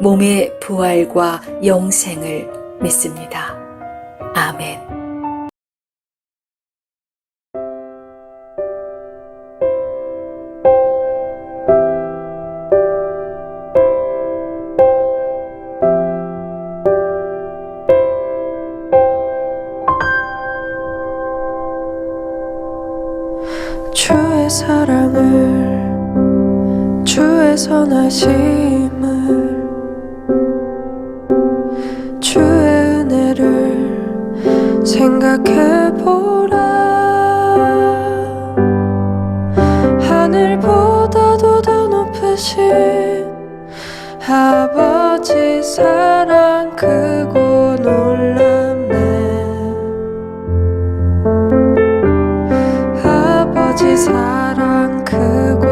몸의 부활과 영생을 믿습니다. 아멘. 주의 사랑을 주의 선하심 생각해 보라. 하늘보다도 더 높으신 아버지 사랑 크고 놀랍네. 아버지 사랑 크고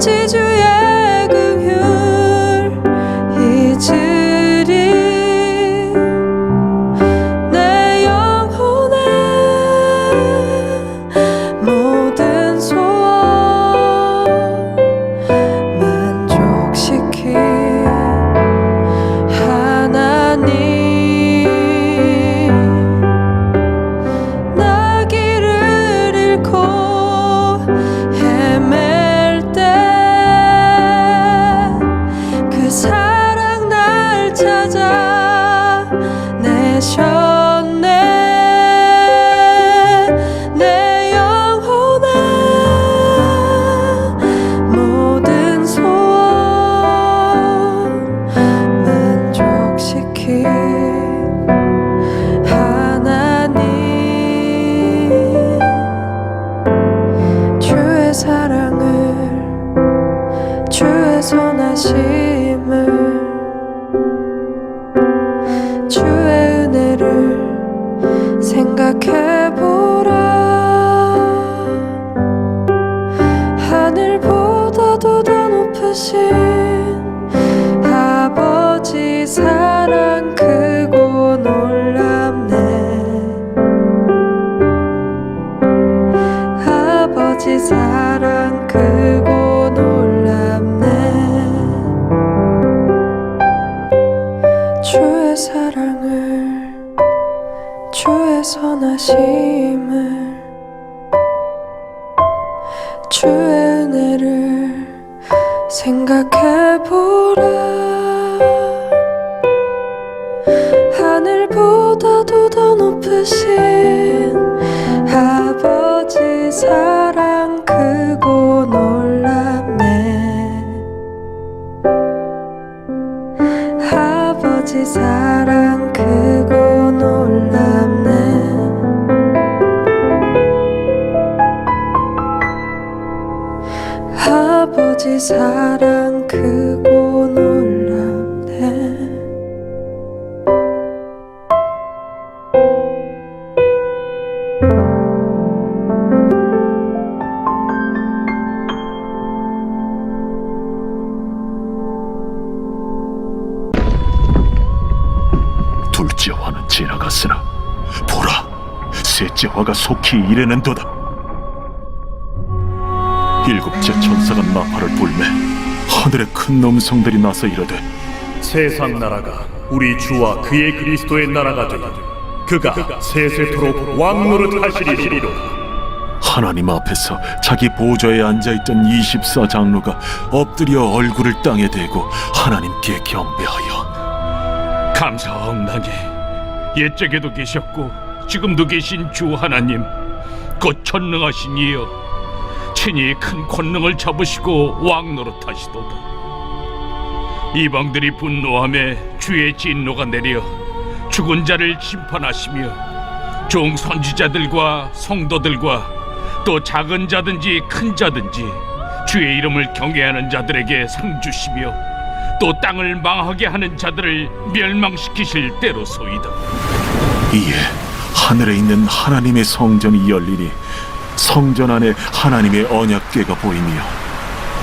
지지 사랑 크고 놀랍네. 아버지 사랑 크고 놀랍네. 주의 사랑을 주의 선하심을 주의 은혜를 생각해보라 높으신 아버지 사랑 크고 놀랍네. 아버지 사랑 크고 놀랍네. 아버지 사랑 크고 놀랍네 셋째 화가 속히 이르는도다. 일곱째 천사가 나팔을 불매 하늘에 큰 음성들이 나서 이르되 세상 나라가 우리 주와 그의 그리스도의 나라가 되고 그가 세세토록 왕노릇 하시리로다. 하나님 앞에서 자기 보좌에 앉아있던 24장로가 엎드려 얼굴을 땅에 대고 하나님께 경배하여 감사하옵나니 옛적에도 계셨고 지금도 계신 주 하나님 곧 전능하신 이여 친히 큰 권능을 잡으시고 왕 노릇하시도다 이방들이 분노함에 주의 진노가 내려 죽은 자를 심판하시며 종 선지자들과 성도들과 또 작은 자든지 큰 자든지 주의 이름을 경외하는 자들에게 상 주시며 또 땅을 망하게 하는 자들을 멸망시키실 때로소이다. 이에 하늘에 있는 하나님의 성전이 열리니 성전 안에 하나님의 언약궤가 보이며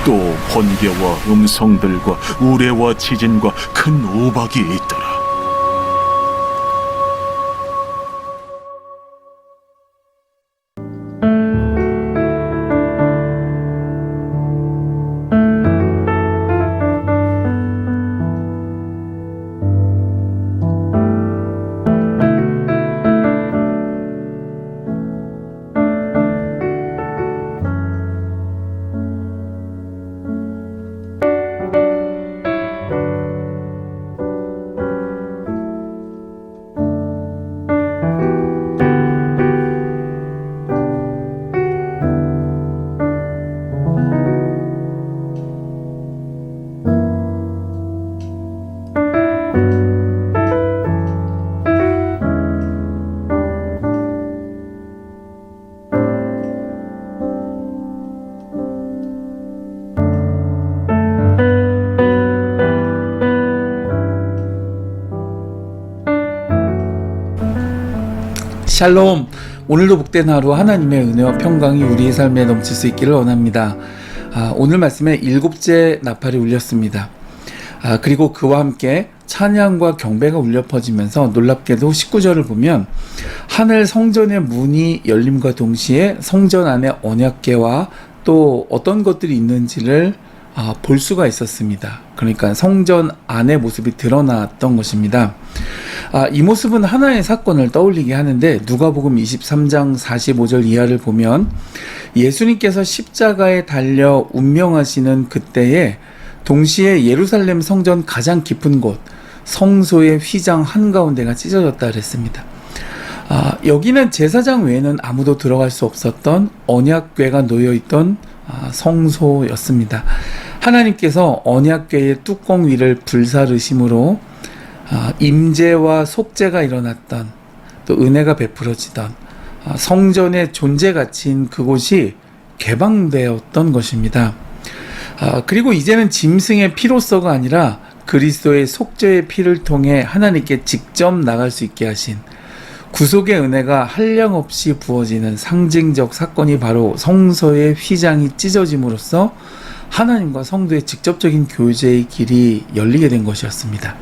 또 번개와 음성들과 우레와 지진과 큰 우박이 있더 샬롬. 오늘도 복된 하루 하나님의 은혜와 평강이 우리의 삶에 넘칠 수 있기를 원합니다. 아, 오늘 말씀에 일곱째 나팔이 울렸습니다. 아, 그리고 그와 함께 찬양과 경배가 울려 퍼지면서 놀랍게도 19절을 보면 하늘 성전의 문이 열림과 동시에 성전 안에 언약궤와 또 어떤 것들이 있는지를 아, 볼 수가 있었습니다. 그러니까 성전 안의 모습이 드러났던 것입니다. 아, 이 모습은 하나의 사건을 떠올리게 하는데 누가복음 23장 45절 이하를 보면 예수님께서 십자가에 달려 운명하시는 그때에 동시에 예루살렘 성전 가장 깊은 곳 성소의 휘장 한가운데가 찢어졌다 그랬습니다. 아, 여기는 제사장 외에는 아무도 들어갈 수 없었던 언약궤가 놓여 있던 아, 성소였습니다. 하나님께서 언약궤의 뚜껑 위를 불사르심으로 아, 임재와 속죄가 일어났던 또 은혜가 베풀어지던 아, 성전의 존재 가치인 그곳이 개방되었던 것입니다. 아, 그리고 이제는 짐승의 피로서가 아니라 그리스도의 속죄의 피를 통해 하나님께 직접 나갈 수 있게 하신 구속의 은혜가 한량없이 부어지는 상징적 사건이 바로 성서의 휘장이 찢어짐으로써 하나님과 성도의 직접적인 교제의 길이 열리게 된 것이었습니다.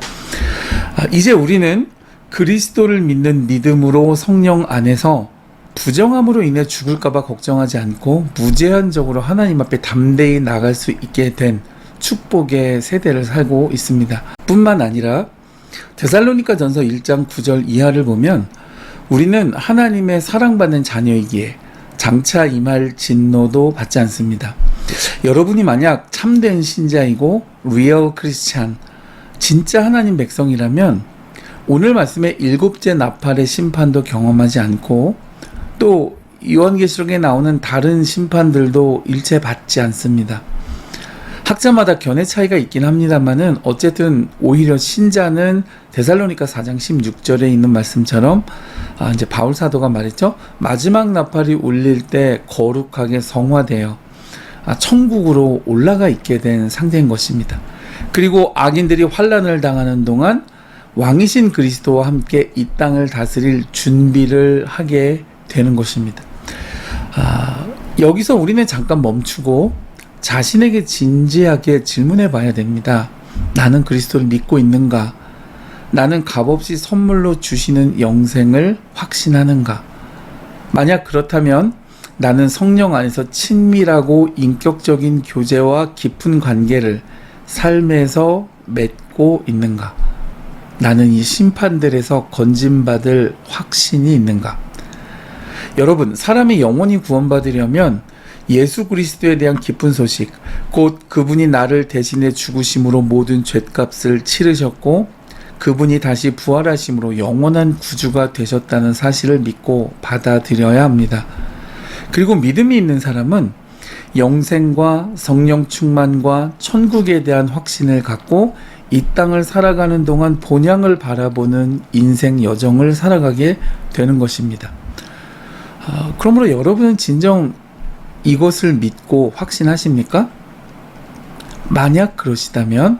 아, 이제 우리는 그리스도를 믿는 믿음으로 성령 안에서 부정함으로 인해 죽을까봐 걱정하지 않고 무제한적으로 하나님 앞에 담대히 나갈 수 있게 된 축복의 세대를 살고 있습니다. 뿐만 아니라 데살로니가 전서 1장 9절 이하를 보면 우리는 하나님의 사랑받는 자녀이기에 장차 임할 진노도 받지 않습니다. 여러분이 만약 참된 신자이고 리얼 크리스찬 진짜 하나님 백성이라면 오늘 말씀의 일곱째 나팔의 심판도 경험하지 않고 또 요한계시록에 나오는 다른 심판들도 일체 받지 않습니다. 학자마다 견해 차이가 있긴 합니다만은 어쨌든 오히려 신자는 데살로니가 4장 16절에 있는 말씀처럼 아 이제 바울 사도가 말했죠. 마지막 나팔이 울릴 때 거룩하게 성화되어 아 천국으로 올라가 있게 된 상태인 것입니다. 그리고 악인들이 환란을 당하는 동안 왕이신 그리스도와 함께 이 땅을 다스릴 준비를 하게 되는 것입니다. 아, 여기서 우리는 잠깐 멈추고 자신에게 진지하게 질문해 봐야 됩니다. 나는 그리스도를 믿고 있는가? 나는 값없이 선물로 주시는 영생을 확신하는가? 만약 그렇다면 나는 성령 안에서 친밀하고 인격적인 교제와 깊은 관계를 삶에서 맺고 있는가? 나는 이 심판들에서 건진받을 확신이 있는가? 여러분, 사람이 영원히 구원받으려면 예수 그리스도에 대한 기쁜 소식, 곧 그분이 나를 대신해 죽으심으로 모든 죗값을 치르셨고, 그분이 다시 부활하심으로 영원한 구주가 되셨다는 사실을 믿고 받아들여야 합니다. 그리고 믿음이 있는 사람은 영생과 성령 충만과 천국에 대한 확신을 갖고 이 땅을 살아가는 동안 본향을 바라보는 인생 여정을 살아가게 되는 것입니다. 아, 그러므로 여러분은 진정 이것을 믿고 확신하십니까? 만약 그러시다면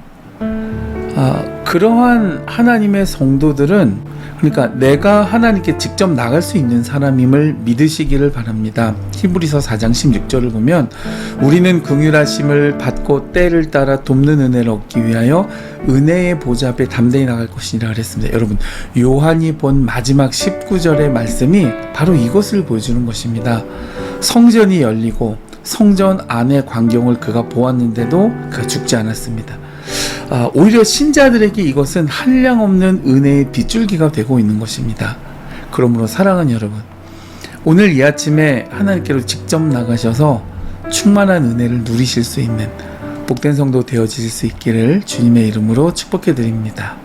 아, 그러한 하나님의 성도들은 그러니까 내가 하나님께 직접 나갈 수 있는 사람임을 믿으시기를 바랍니다. 히브리서 4장 16절을 보면 우리는 긍휼하심을 받고 때를 따라 돕는 은혜를 얻기 위하여 은혜의 보좌 앞에 담대히 나갈 것이라 그랬습니다. 여러분 요한이 본 마지막 19절의 말씀이 바로 이것을 보여주는 것입니다. 성전이 열리고 성전 안의 광경을 그가 보았는데도 그가 죽지 않았습니다. 아, 오히려 신자들에게 이것은 한량 없는 은혜의 빗줄기가 되고 있는 것입니다. 그러므로 사랑하는 여러분, 오늘 이 아침에 하나님께로 직접 나가셔서 충만한 은혜를 누리실 수 있는 복된 성도 되어질 수 있기를 주님의 이름으로 축복해 드립니다.